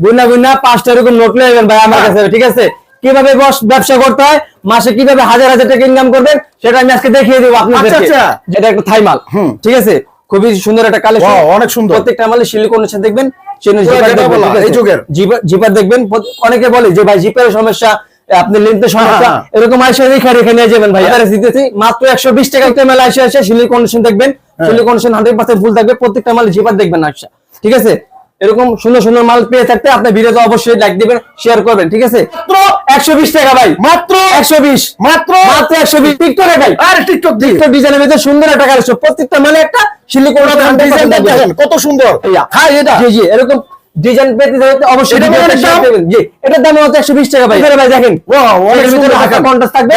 গুনা গুনা পাঁচটা এরকম নোট নিয়ে যাবেন ভাই আমার হ্যাঁ। কাছে ঠিক আছে কীভাবে ব্যবসা করতে হয় মাসে কীভাবে হাজার হাজার টাকা ইনকাম করবেন সেটা আমি আজকে দেখিয়ে দেবো আপনাদেরকে আচ্ছা। যেটা একটা থাই মাল হুম। ঠিক আছে খুবই সুন্দর একটা কালেকশন অনেক সুন্দর। প্রত্যেকটা মালে সিলিকনের সাথে দেখবেন জিপার দেখবেন, অনেকে বলে যে ভাই জিপারের সমস্যা আপনি লেন্থের সমস্যা হ্যাঁ, হ্যাঁ। এরকম আইসা রেখে রেখে নিয়ে যাবেন ভাই দিতেছি মাত্র একশো বিশ টাকা একটা মেলা আসে আসে সিলি কন্ডিশন দেখবেন। Seal condition hundred percent full থাকবে প্রত্যেকটা মাল জিপার দেখবেন আসা ঠিক আছে এরকম সুন্দর সুন্দর মাল পেয়ে থাকতে আপনি ভিডিওতে অবশ্যই লাইক দিবেন শেয়ার করবেন ঠিক আছে? মাত্র একশো বিশ টাকা ভাই। মাত্র একশো বিশ। মাত্র মাত্র একশো বিশ। টিকটকে ভাই। আর টিকটক টিকটক ডিজাইনের ভিতরে সুন্দর একটা কালেকশন প্রত্যেকটা মানে একটা সিলি ডিজাইনটা দেখেন কত সুন্দর। হ্যাঁ এটা। জি জি এরকম ডিজাইন পেতে চাইলে অবশ্যই। জি এটার দাম হচ্ছে 120 টাকা ভাই। ভাই দেখেন। কন্ট্রাস্ট থাকবে।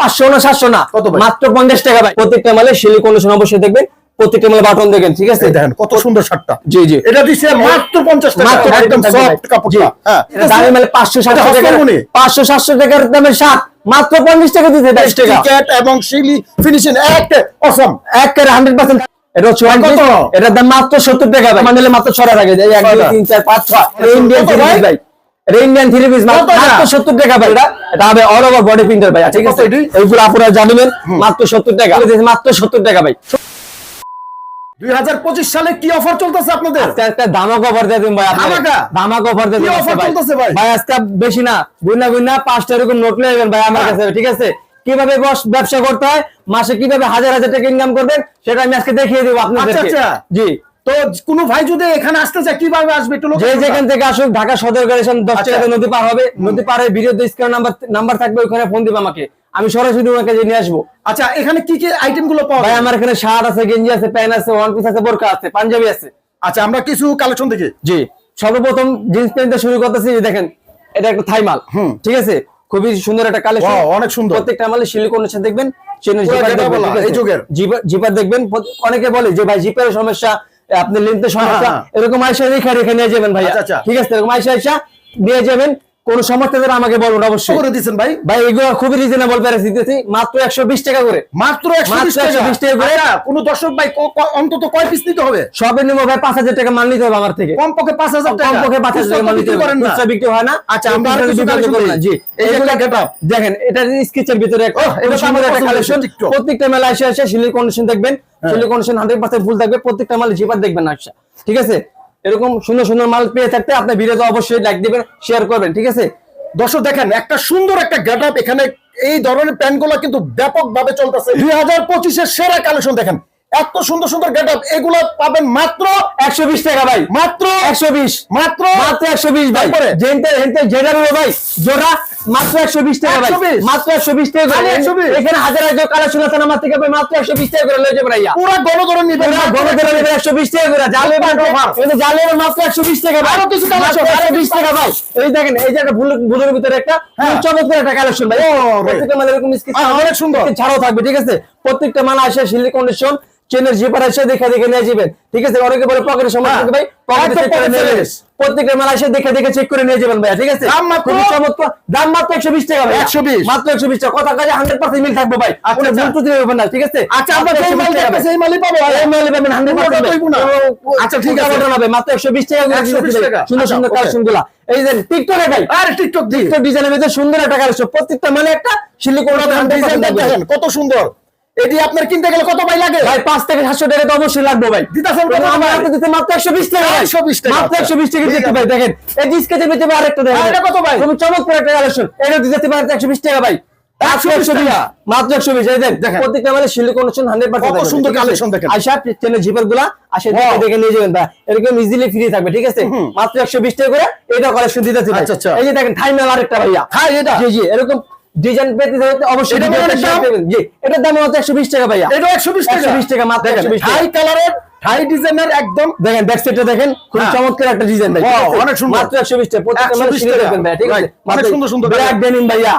500 না 700 না? মাত্র 50 টাকা ভাই। প্রত্যেকটা মালে সিলি অবশ্যই দেখবেন। প্রত্যেকটা মালে বাটন দেখেন ঠিক আছে? দেখেন কত সুন্দর শার্টটা। জি জি। এটা দিছে মাত্র 50 টাকা মাত্র একদম থাকবে ভাই। সফট কাপড়টা। হ্যাঁ। এটা দামি মানে 500 700 টাকা 500 700 টাকার দামের শার্ট মাত্র 50 টাকা দিতে 20 টাকা টিকেট এবং শিলি ফিনিশিং একটা অসম একেবারে 100% এটা হচ্ছে one কত? piece, এটার দাম মাত্র 70 টাকা মানে মাত্র 6 টাকা 1 2 3 4 5 6 ইন্ডিয়ান কত ভাই? পিস ভাই? এটা ইন্ডিয়ান থ্রি পিস মাত্র টাকা? 70 টাকা ভাই। এটা এটা হবে অল ওভার বডি প্রিন্টার ভাই। ঠিক আছে? এইগুলো আপনারা জানেন মাত্র 70 টাকা। মাত্র 70 টাকা ভাই। 2025 সালে কি অফার চলতেছে আপনাদের? আজকে একটা দামাক অফার দিয়ে দিন ভাই আপনারা ধামাকা? অফার দিয়ে দিন offer চলতেছে ভাই? ভাই আজকে বেশি না গুনা গুনা পাঁচটা এরকম নোট নিয়ে যাবেন ভাই আমার। কাছে ঠিক আছে? কীভাবে ব্যবসা করতে হয়? মাসে কীভাবে হাজার হাজার টাকা ইনকাম করবেন? সেটা আমি আজকে দেখিয়ে দেবো আপনাদেরকে। আচ্ছা। জি। তো কোন ভাই যদি এখানে আসতে চায় কীভাবে আসবে একটু যে যেখান থেকে আসুক ঢাকা সদর গাড়িশন দশ আচ্ছা। টাকাতে নদী পার হবে। নদী পারে ভিডিও স্ক্রিন নাম্বার নাম্বার থাকবে ওখানে ফোন দিবে আমাকে। আমি সরাসরি ওনাকে নিয়ে আসব। আচ্ছা এখানে কি কি আইটেমগুলো পাওয়া ভাই যায়? আমার এখানে শার্ট আছে গেঞ্জি আছে প্যান্ট আছে ওয়ান পিস আছে বোরকা আছে পাঞ্জাবি আছে। আচ্ছা আমরা কিছু কালেকশন দেখি। জি সর্বপ্রথম জিন্স প্যান্ট শুরু করতেছি দেখেন এটা একটা থাই মাল। হুম। ঠিক আছে? খুবই সুন্দর একটা কালেকশন অনেক সুন্দর। প্রত্যেকটা মালে সিলিকনের সাথে দেখবেন জিপার দেখবেন অনেকে বলে যে ভাই জিপারের সমস্যা আপনি লেন্থের সমস্যা। হ্যাঁ, হ্যাঁ। এরকম আইসা রেখে রেখে নিয়ে যাবেন ভাই আচ্ছা, আচ্ছা। ঠিক আছে? এরকম আইসা আইসা নিয়ে যাবেন কোন সমস্যা আমাকে অবশ্যই। করে দিচ্ছেন ভাই। ভাই এগুলো খুবই রিজনেবল প্রাইস দিতেছি মাত্র একশো বিশ টাকা করে। মাত্র 120 মাত্র টাকা? করে। আচ্ছা, কোন দর্শক ভাই অন্তত কয় পিস নিতে হবে? ভাই পাঁচ হাজার টাকা মাল নিতে হবে আমার থেকে। কমপক্ষে 5000 টাকা। কমপক্ষে পাঁচ হাজার টাকা মাল নিতে হবে। খুচরা বিক্রি হয় না। আচ্ছা, আমরা আর কিছু বিক্রি করি জি দেখেন এটা স্কেচের ভিতরে একটা কালেকশন প্রত্যেকটা মেলা এসে এসে সিলির কন্ডিশন দেখবেন। সিলির কন্ডিশন হান্ড্রেড পার্সেন্ট ফুল থাকবে। প্রত্যেকটা মাল জিপার দেখবেন না আচ্ছা। ঠিক আছে? এরকম সুন্দর সুন্দর মাল পেয়ে থাকতে আপনি ভিডিওতে অবশ্যই লাইক দিবেন শেয়ার করবেন ঠিক আছে? দর্শক দেখেন একটা সুন্দর একটা গেটআপ এখানে এই ধরনের প্যান্টগুলো কিন্তু ব্যাপক ভাবে চলতেছে। দুই হাজার পঁচিশের সেরা কালেকশন দেখেন। এত সুন্দর সুন্দর গেট আপ এগুলো পাবেন মাত্র একশো বিশ টাকা ভাই। মাত্র একশো বিশ। মাত্র মাত্র একশো বিশ ভাই। জেন্টে জেনতে হেনতে ভাই জোড়া মাত্র একশো বিশ টাকা ভাই। 120 মাত্র একশো বিশ টাকা করে। 120 এখানে হাজার হাজার কালেকশন আছে আমার থেকে ভাই মাত্র একশো বিশ টাকা করে লয়ে যাবে ভাইয়া। পুরো গণধরণ নিবেন পুরা গণতন্ত্র নেবে 120 টাকা করে। জালে এটা জালে মাত্র 120 টাকা ভাই। আরও কিছু মাত্র collection, 120 টাকা ভাই। এই দেখেন এই যে একটা ভুল ভুলের ভিতরে একটা হ্যাঁ। চমৎকার একটা কালেকশন ভাই প্রত্যেকটা মাল এরকম স্কিচ আহ, অনেক সুন্দর। ছাড়াও থাকবে ঠিক আছে? প্রত্যেকটা মাল আসে সিলি কন্ডিশন চেনের জিপার এসে দেখে দেখে নিয়ে যাবেন। ঠিক আছে? অনেকে বলে পকেটের সমস্যা হ্যাঁ। থাকে ভাই। প্রত্যেকটা মাল এসে দেখে দেখে চেক করে নিয়ে যাবেন ভাই। ঠিক আছে? দাম মাত্র? চমৎকার। দাম মাত্র 120 টাকা ভাই। 120 মাত্র 120 টাকা। কথা কাজে 100% মিল থাকবে ভাই। আচ্ছা, কোনো আচ্ছা। হবে না ঠিক আছে? আচ্ছা আমরা মাত্র যেই 120 মাল সেই মালই পাবো এই মাল পাবেন 100% পুরোটা হইবো না। আচ্ছা, ঠিক আছে। হবে মাত্র 120 টাকা করে 120 টাকা। সুন্দর আচ্ছা, সুন্দর okay. কালেকশনগুলা। এই যে টিকটকে ভাই। আর টিকটক টিকটক ডিজাইনের ভিতরে সুন্দর একটা কালেকশন প্রত্যেকটা মানে একটা সিলিকন ডিজাইনটা দেখেন কত সুন্দর। এটি আপনার কিনতে গেলে কত ভাই লাগে? ভাই 5 থেকে 700 টাকা তো অবশ্যই লাগবে ভাই। দিতাছেন মাত্র 120 টাকা ভাই। 120 টাকা, মাত্র আচ্ছা। 120 টাকা ঠিক দিতে আছে। ভাই দেখেন। এই ভিতরে আরেকটা দেখেন। এটা কত ভাই? চমৎকার একটা কালেকশন। এটা দিতে পারে 120 টাকা ভাই। 120 টাকা। মাত্র 120 এই দেখ দেখেন। প্রত্যেকটা সিলিকন 100% কত সুন্দর collection দেখেন। আইসা চেনের জিপার আসে দেখে দেখে নিয়ে যাবেন ভাই। এরকম ইজিলি ফ্রি থাকবে ঠিক আছে? মাত্র 120 টাকা করে এটা কালেকশন আচ্ছা, আচ্ছা। এই যে দেখেন থাই মেল আরেকটা ভাইয়া। হ্যাঁ এটা? জি জি এরকম ডিজাইন পেতে চাইলে অবশ্যই এটা ভিডিওতে share দাম? করবেন। জি এটার দাম হচ্ছে 120 টাকা ভাইয়া এটা 120 টাকা 120 টাকা মাত্র 120 টাকা হাই কালারের হাই ডিজাইনের একদম দেখেন ব্যাক সাইডটা দেখেন খুব হ্যাঁ। চমৎকার একটা ডিজাইন ভাই? অনেক সুন্দর। মাত্র 120 টাকা প্রত্যেকটা মানে সিলে টাকা। ভাই ঠিক আছে অনেক সুন্দর সুন্দর ব্ল্যাক দেখেন। ডেনিম ভাইয়া।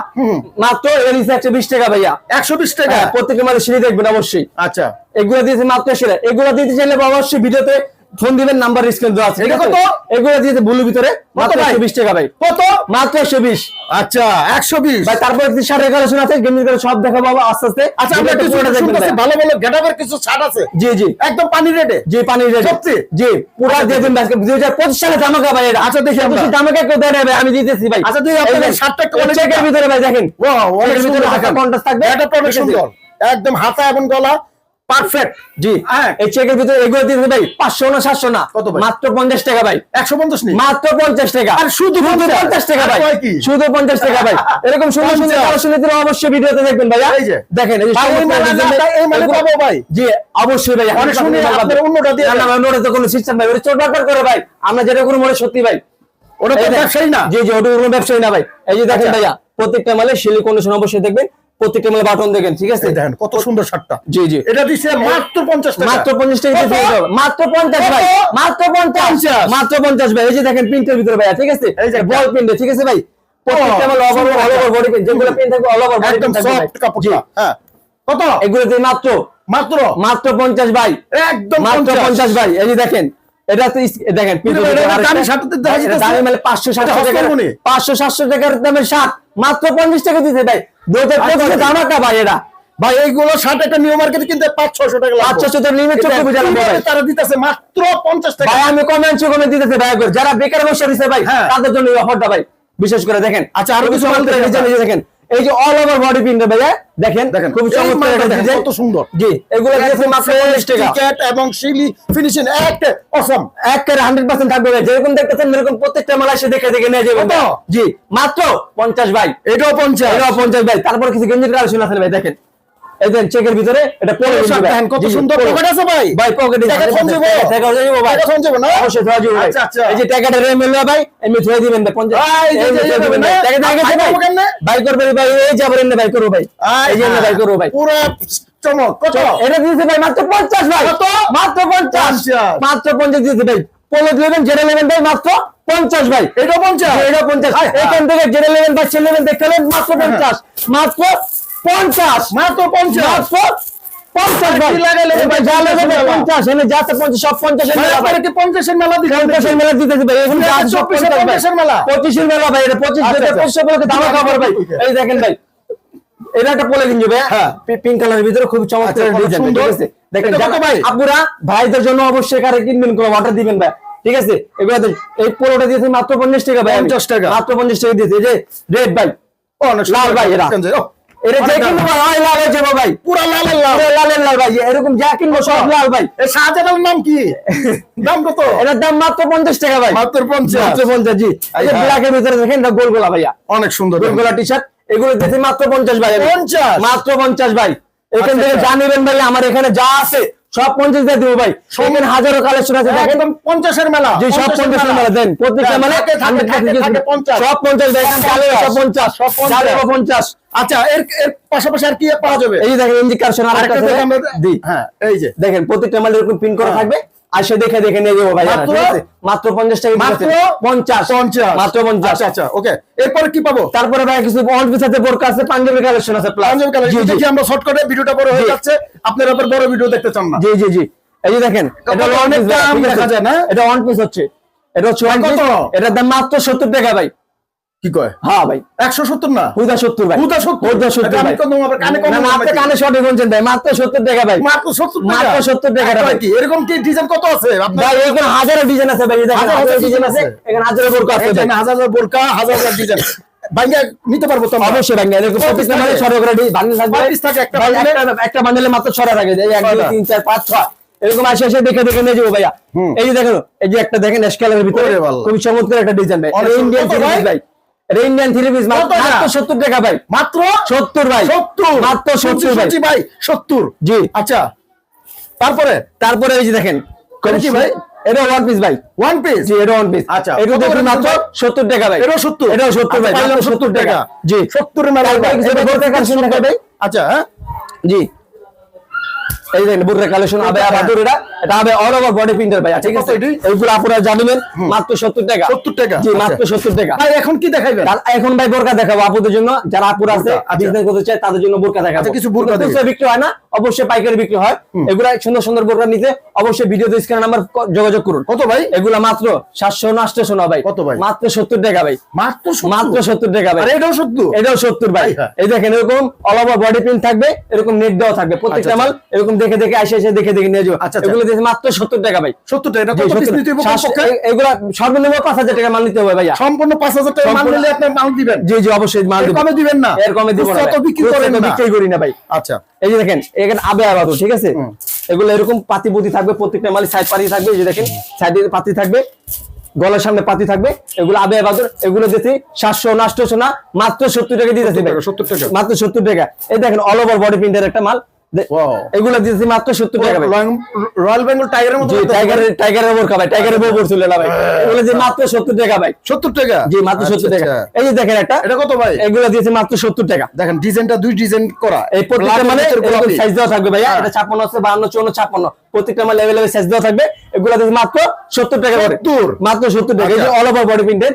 মাত্র এর নিচে 120 টাকা ভাইয়া 120 টাকা হ্যাঁ, প্রত্যেকটা মানে সিলে দেখবেন অবশ্যই আচ্ছা এগুলো দিয়েছে মাত্র সেরা এগুলো দিতে চাইলে অবশ্যই ভিডিওতে ফোন দিবেন নাম্বার স্ক্রিন দেওয়া আছে এটা কত? এগুলো দিয়েছে ব্লু ভিতরে মাত্র ভাই? 120 টাকা ভাই। কত? মাত্র 120 আচ্ছা একশো বিশ। ভাই তারপর কি শার্টের কালেকশন আছে গেমিং করে সব দেখাবো আবার আস্তে আস্তে। আচ্ছা আমরা যেটা কিছু দেখবেন ভালো ভালো গেটাবের কিছু ছাড় আছে? জি জি। একদম পানি রেটে জি পানি রেডি সত্যি? জি পুরা আচ্ছা, দিয়ে দিন আজকে 2025 সালে ধামাকা ভাই এটা। আচ্ছা, দেখি। 25 ধামাকা কেউ দেয় ভাই আমি দিতেছি ভাই। আচ্ছা, দেখি এই যে, শার্টটা একটু অনেক ভিতরে ভাই দেখেন। Wow, অনেক ভিতরে। কন্ট্রাস্ট থাকবে। এটা তো সুন্দর। একদম হাতা এবং গলা। পারফেক্ট জি। এই চেকের ভিতরে এগুলো দিতে ভাই 500 না 700 না। কত মাত্র 50 টাকা ভাই। একশো পঞ্চাশ মাত্র 50 টাকা। আর শুধু 50 50 টাকা ভাই। শুধু 50 টাকা ভাই। এরকম সুন্দর সুন্দর 50 অবশ্যই ভিডিওতে দেখবেন ভাই দেখেন ভাই, এই সমস্ত মালে design না, এই মালে এগুলো- পাবো ভাই? জি অবশ্যই ভাই। অনেক শুনি আপনার আপনার অন্যটা দিয়ে না, না, দেন। অন্যটা তো কোনো সিস্টেম ভাই করে ভাই। আমরা যেটা কোনো মনে সত্যি ভাই। ওটা ব্যবসায়ী না। জি জি ওটা কোনো ব্যবসায়ী না ভাই। এই যে দেখেন আচ্ছা। ভাইয়া প্রত্যেকটা মালে শিলি কন্ডিশন অবশ্যই দেখবেন। প্রত্যেকটা মালে বাটন দেখেন ঠিক আছে? দেখেন কত সুন্দর শার্টটা। জি জি। এটা দিচ্ছে মাত্র পঞ্চাশ টাকা। মাত্র পঞ্চাশ টাকা কত? দিতে হবে। মাত্র পঞ্চাশ ভাই মাত্র 50 মাত্র পঞ্চাশ ভাই এই যে দেখেন প্রিন্টের ভিতরে ভাইয়া ঠিক আছে? এই যে বল প্রিন্টে ঠিক আছে ভাই? প্রত্যেকটা মালে অল সুন্দর ওভার বডি প্রিন্ট যেগুলো প্রিন্ট থাকবে অল ওভার বডি একদম সফট কাপড়টা। হ্যাঁ। কত? এগুলো দিয়ে মাত্র? মাত্র? মাত্র পঞ্চাশ ভাই। একদম মাত্র 50 পঞ্চাশ ভাই এই যে দেখেন এটা তো দেখেন মানে পাঁচশো সাতশো টাকা পাঁচশো সাতশো টাকার শার্ট মাত্র পঞ্চাশ টাকা দিতে ভাই। দু হাজার পঁচিশে ভাই এটা। ভাই এইগুলো শার্ট একটা নিউ মার্কেটে কিনতে পাঁচ ছশো টাকা। পাঁচ ছশো চোখে তারা দিতেছে? মাত্র পঞ্চাশ টাকা। ভাই আমি কমেন্ট কমে দিতেছি ভাই যারা বেকার বসে দিছে ভাই হ্যাঁ। তাদের জন্য অফারটা ভাই বিশেষ করে দেখেন। আচ্ছা, আরও কিছু দেখেন। এই যে অল ওভার বডি প্রিন্টার ভাইয়া দেখেন খুব চমৎকার কত সুন্দর। জি এগুলো দিয়েছে মাত্র 40 টাকা। টিকেট এবং শিলি ফিনিশিং একটা অসম হান্ড্রেড পার্সেন্ট থাকবে ভাই যেরকম দেখতেছেন এরকম প্রত্যেকটা মাল এসে দেখে দেখে নিয়ে যাবেন জি মাত্র পঞ্চাশ ভাই। এটাও পঞ্চাশ। এটাও পঞ্চাশ ভাই। তারপর কিছু গেঞ্জির কালেকশন আছে ভাই দেখেন। এই দেখেন চেকের ভিতরে এটা পরে দেখেন, কত সুন্দর পকেট আছে ভাই। ভাই পকেটে টাকা ফোন দেবো? টাকা দেবো ভাই। টাকা ফোন না? অবশ্যই ধোয়া যাবে ভাই আচ্ছা, আচ্ছা। এই যে টাকাটা রে মিললো ভাই এমনি ধুয়ে দিবেন পঞ্চাশ ভাই, এই যে- দিবেন না? টাকা ভাই ভাই? করব? ভাই এই যাবার এমনি ভাই করব ভাই। এই যে ভাই করব ভাই। পুরো চমক কত? এটা দিয়েছে ভাই মাত্র পঞ্চাশ ভাই। কত? মাত্র পঞ্চাশ। পঞ্চাশ। মাত্র পঞ্চাশ দিয়েছে ভাই। পোলো নেবেন জেনে নেবেন ভাই মাত্র পঞ্চাশ ভাই। এটাও পঞ্চাশ? এটা পঞ্চাশ। এখান থেকে জেনে নেবেন বা ছেলে নেবেন দেখতে মাত্র পঞ্চাশ। মাত্র পঞ্চাশ। মাত্র পঞ্চাশ। পঞ্চাশ ভাই। যা পঞ্চাশ লাগাবে পঞ্চাশ এনে যা আছে পঞ্চাশ সব পঞ্চাশ পঞ্চাশের মেলা দিচ্ছেন পঞ্চাশের মেলা দিতেছি ভাই এখন যা আছে সব চব্বিশের পঞ্চাশ ভাই পঞ্চাশের মেলা? পঁচিশের মেলা ভাই এটা পঁচিশ আচ্ছা, আচ্ছা। পঁচিশ খাবার ভাই। এই দেখেন ভাই এটা একটা পোলে কিনবে ভাই হ্যাঁ। পিঙ্ক কালারের ভিতরে খুব চমৎকার আচ্ছা, কত ডিজাইন ঠিক আছে? দেখেন ভাই? আপুরা ভাইদের জন্য অবশ্যই কারে কিনবেন কোনো অর্ডার দিবেন ভাই ঠিক আছে? এগুলো এই পোলোটা দিয়েছে মাত্র পঞ্চাশ টাকা ভাই। 50 টাকা। মাত্র পঞ্চাশ টাকা দিয়েছে এই যে রেড ভাই। অনেক লাল ভাই এরা। এটা যে কিনবো ভাই লাল হয়ে যাব ভাই। পুরা লাল লাল লালের লাল ভাই এরকম যা কিনবো সব লাল ভাই। শাহজালাল নাম কি? দাম কত? এটার দাম মাত্র পঞ্চাশ টাকা ভাই। মাত্র পঞ্চাশ। মাত্র পঞ্চাশ জি। ভিতরে দেখেন এটা গোল গোলা ভাইয়া। অনেক সুন্দর গোল গোলা টি শার্ট এগুলো দেখে মাত্র পঞ্চাশ ভাই। পঞ্চাশ? মাত্র পঞ্চাশ ভাই। এখান আচ্ছা, থেকে আচ্ছা। জানিবেন ভাই আমার এখানে যা আছে সব পঞ্চাশ দিয়ে দেবো ভাই। এখানে হাজারো কালেকশন আছে একদম পঞ্চাশের মেলা। সব পঞ্চাশ মেলা। দেন। প্রত্যেকটা পঞ্চাশ। সব পঞ্চাশ সব পঞ্চাশ সব পঞ্চাশ। আচ্ছা এর এর পাশাপাশি আর কি পাওয়া যাবে? এই দেখেন আর একটা হ্যাঁ এই যে। দেখেন প্রত্যেকটা মাল এরকম পিন করা হ্যাঁ। থাকবে। আসে দেখে দেখে নিয়ে যাব ভাই মাত্র? পঞ্চাশ টাকা মাত্র? পঞ্চাশ। পঞ্চাশ। মাত্র পঞ্চাশ। আচ্ছা আচ্ছা ওকে। এরপরে কি পাবো? তারপরে ভাই কিছু আছে বোরকা আছে পাঞ্জাবি কালেকশন আছে আমরা পাঞ্জাবি দেখি আমরা শর্টকাটে ভিডিওটা বড় হয়ে যাচ্ছে? আপনার আবার বড় ভিডিও দেখতে চান না। জি জি জি। এই যে দেখেন এটা অনেক দাম দেখা যায় না? এটা অন পিস হচ্ছে। এটা হচ্ছে? এটার দাম মাত্র সত্তর টাকা ভাই। কি কয়? হ্যাঁ ভাই। একশো সত্তর না? হুদা সত্তর ভাই। হুদা 70? হুদা সত্তর এটা আমি আমার কানে কম না, আপনি কানে সঠিক বলছেন ভাই মাত্র সত্তর টাকা ভাই। মাত্র সত্তর টাকা? মাত্র 70 টাকা ভাই। কি? এরকম কি ডিজাইন কত আছে? আপনার ভাই এখানে হাজারো ডিজাইন আছে ভাই দেখেন হাজার ডিজাইন আছে। এখানে হাজারো বোরকা আছে ভাই। হাজার বোরকা হাজার ডিজাইন। ভাঙ্গা নিতে পারব তো অবশ্যই এরকম piece মানে বান্ডিল থাকবে। piece থাকে একটা একটা বান্ডেলে মাত্র ছড়া থাকে এক দুই। তিন চার পাঁচ ছয়। এরকম আসে আসে দেখে দেখে নিয়ে যাব ভাইয়া। এই যে দেখেন এই যে একটা দেখেন স্কেলের ভিতরে। খুবই চমৎকার একটা ডিজাইন ভাই। ইন্ডিয়ান ভাই? পিস ভাই এটা ইন্ডিয়ান থ্রি পিস মাত্র সত্তর টাকা ভাই। মাত্র সত্তর ভাই। সত্তর? মাত্র সত্তর ভাই। সত্তর। জি। আচ্ছা তারপরে? তারপরে এই যে দেখেন ভাই? এটা ওয়ান পিস ভাই। ওয়ান পিস জি এটা ওয়ান পিস আচ্ছা, এটা দেখুন মাত্র ভাই? সত্তর টাকা ভাই। এটাও সত্তর? এটাও সত্তর ভাই পাইলাম মাত্র সত্তর টাকা। জি। সত্তরের মেলা তারপরে কিছু এটা বোরকা কালেকশন ভাই? আচ্ছা হ্যাঁ? জি। এই দেখেন বুরকা কালেকশন আবে। আবাদুর এটা? এটা হবে অল ওভার বডি প্রিন্টার ভাই ঠিক আছে? এইগুলো আপনারা জানেন মাত্র 70 টাকা। 70 টাকা? জি আচ্ছা। মাত্র 70 টাকা। ভাই এখন কি দেখাইবেন? এখন ভাই বোরকা দেখাবো আপুদের জন্য যারা আপুর আছে আচ্ছা। বিজনেস করতে চায় তাদের জন্য বোরকা দেখাবো। আচ্ছা, কিছু বোরকা কিন্তু দেখি। বিক্রি হয় না অবশ্যই পাইকারি বিক্রি হয়। এগুলা সুন্দর সুন্দর বোরকা নিতে অবশ্যই ভিডিওতে স্ক্রিন নাম্বার যোগাযোগ করুন। কত ভাই? এগুলা মাত্র সাতশো না আটশো না ভাই। কত ভাই? মাত্র সত্তর টাকা ভাই। মাত্র মাত্র সত্তর টাকা ভাই। আরে এটাও সত্য এটাও সত্তর ভাই। এই দেখেন এরকম অল ওভার বডি প্রিন্ট থাকবে এরকম নেট দেওয়া থাকবে। প্রত্যেকটা আচ্ছা, মাল এরকম দেখে দেখে আসে এসে দেখে দেখে নিয়ে আচ্ছা, আচ্ছা। এগুলো দিয়েছে মাত্র সত্তর টাকা ভাই। সত্তর টাকা এটা জি, কত পিস 70 নিতে হবে সাতশো- কমপক্ষে? এ- এগুলা সর্বনিম্ন পাঁচ হাজার টাকা মাল নিতে হবে ভাইয়া। সম্পূর্ণ পাঁচ হাজার টাকা মাল নিলে আপনি মাল দিবেন। জি জি অবশ্যই মাল কমে দিবেন না। এর কমে দিব না। বিক্রি করেন বিক্রি করি না ভাই। আচ্ছা। এই যে দেখেন এখানে আবে আবাদু ঠিক আছে? এগুলো এরকম পাতি থাকবে প্রত্যেকটা মালি সাইড পাতি থাকবে এই যে দেখেন সাইডে পাতি থাকবে গলার সামনে পাতি থাকবে এগুলো আবে এগুলো দিতে সাতশো না আটশো না মাত্র সত্তর টাকা দিতেছি 70 টাকা। মাত্র সত্তর টাকা। এই দেখেন অল ওভার বডি প্রিন্টের একটা মাল. এগুলো দিতেছি মাত্র সত্তর টাকা রয়্যাল বেঙ্গল টাইগারের মতো টাইগারের টাইগারের বোরকা ভাই টাইগারের বউ পড়ছিল ভাই। এগুলো যে মাত্র সত্তর টাকা ভাই। সত্তর টাকা? জি মাত্র সত্তর আচ্ছা, টাকা। আচ্ছা। এই যে দেখেন একটা এটা কত ভাই? এগুলো দিয়েছে মাত্র সত্তর টাকা। দেখেন ডিজাইনটা দুই ডিজাইন করা। এই প্রত্যেকটা মানে। সাইজ দেওয়া থাকবে হ্যাঁ। এটা ছাপ্পান্ন আছে বাহান্ন চুয়ান্ন ছাপ্পান্ন। প্রত্যেকটা লেভেল সাইজ দেওয়া থাকবে। এগুলো দিয়েছে মাত্র সত্তর টাকা করে। 70 মাত্র সত্তর টাকা। এই যে আচ্ছা। অল ওভার বডি প্রিন্টেড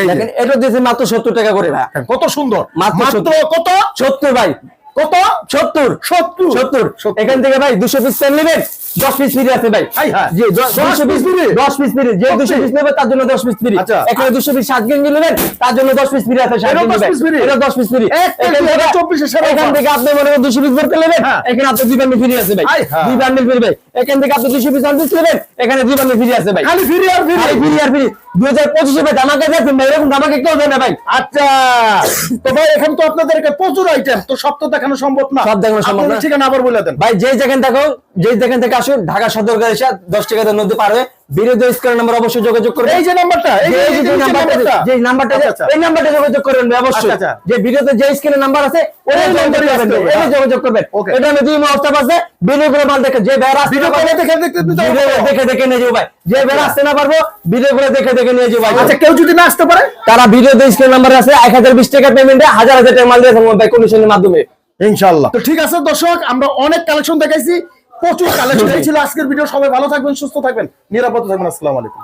দেখেন এটা দিয়েছে মাত্র সত্তর টাকা করে ভাই কত সুন্দর। মাত্র মাত্র 70 কত? সত্তর ভাই। কত সত্তর সত্তর সত্তর। এখান থেকে ভাই দুশো পিস তেল নেবেন দশ পিস ফ্রি আছে ভাই হাই হাই। জি দ- 10 দুশো পিস free? দশ পিস ফ্রি যে? দুশো পিস নেবে তার জন্য দশ পিস ফ্রি আচ্ছা। এখানে দুশো পিস সাত গেঞ্জি নেবেন তার জন্য দশ পিস ফ্রি আছে সাত এটাও গেঞ্জি 10 ভাই। piece free? এটা দশ পিস ফ্রি এখান থেকে 24 এর সারা এখান থেকে আপনি মনে করেন দুশো পিস ভরতে নেবেন হ্যাঁ। এখানে আপনি দুই বান্ডিল ফ্রি আছে ভাই হাই। দুই বান্ডিল ফ্রি ভাই এখান থেকে আপনি দুশো পিস পিস নেবেন এখানে দুই বান্ডিল ফ্রি আছে ভাই খালি ফ্রি আর ফ্রি ফ্রি আর ফ্রি দুই হাজার পঁচিশে ভাই ধামাকা দেখবেন ভাই এরকম ধামাকা কেউ দেয় না ভাই। আচ্ছা। তো ভাই এখন তো আপনাদেরকে প্রচুর আইটেম তো সব তো দেখানো সম্ভব না। সব দেখানো সম্ভব না। ঠিকানা আবার বলে দেন। ভাই যে যেখানে থাকো যে যেখান থেকে আসুন ঢাকা সদর এসে দশ টাকার মধ্যে পারবে বিরোধী স্ক্রিন নাম্বার অবশ্যই যোগাযোগ করবে এই যে নাম্বারটা যে- যে- এই নাম্বারটা নাম্বারটা। নাম্বারটা আচ্ছা, আচ্ছা। এই নাম্বারটা যোগাযোগ করবেন অবশ্যই আচ্ছা। যে ভিডিওতে যে স্ক্রিনে নাম্বার আছে ওই যোগাযোগ করবেন হ্যাঁ। করবেন. এটা আমি দুই আছে ভিডিও করে মাল দেখে যে বেড়া ভিডিও করে দেখে দেখে দেখে নিয়ে যাব ভাই যে বেড়া আসতে না পারব ভিডিও করে দেখে দেখে নিয়ে যাব ভাই আচ্ছা কেউ যদি না আসতে পারে তারা ভিডিওতে স্ক্রিন নাম্বার আছে এক হাজার বিশ টাকা পেমেন্টে হাজার হাজার টাকা মাল দিয়ে ভাই কমিশনের মাধ্যমে ইনশাআল্লাহ তো ঠিক আছে দর্শক আমরা অনেক কালেকশন দেখাইছি প্রচুর কালেকশন ছিল আজকের ভিডিও সবাই ভালো থাকবেন সুস্থ থাকবেন। নিরাপদ থাকবেন। আসসালামু আলাইকুম।